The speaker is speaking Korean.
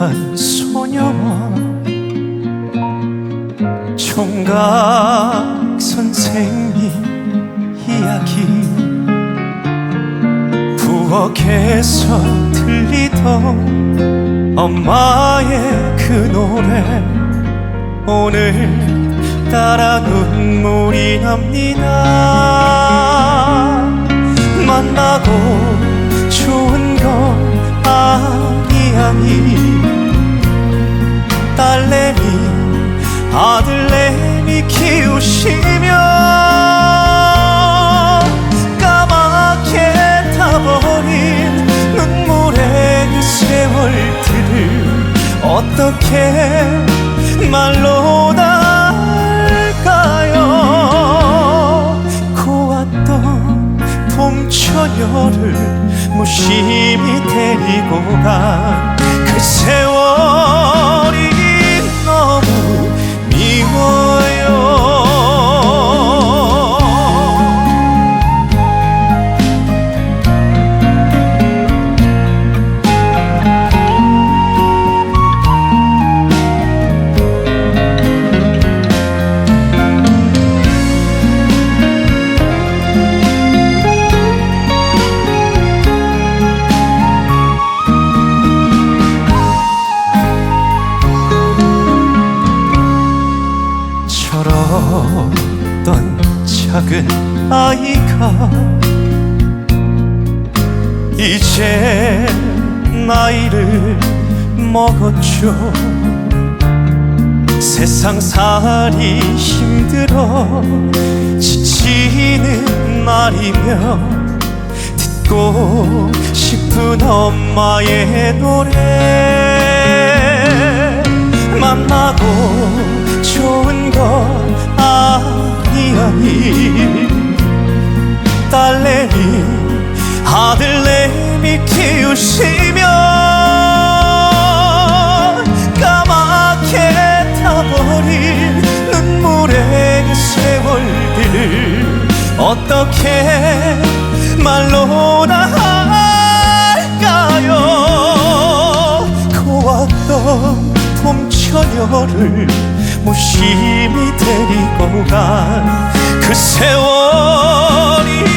한 소녀와 총각 선생님 이야기. 부엌에서 들리던 엄마의 그 노래. 오늘 따라 눈물이 납니다. 만나고 좋은 건 아니 아니 아들내미 키우시며 까맣게 타버린 눈물의 그 세월들을 어떻게 말로 다 할까요? 고왔던 봄처녀를 무심히 데리고 간 그 세월 철었던 작은 아이가 이제 나이를 먹었죠. 세상 살이 힘들어 지치는 날이면 듣고 싶은 엄마의 노래 만나고 좋은 내미 키우시며 까맣게 타버린 눈물의 그 세월들을 어떻게 말로 다 할까요? 고왔던 봄처녀를 무심히 데리고 간 그 세월이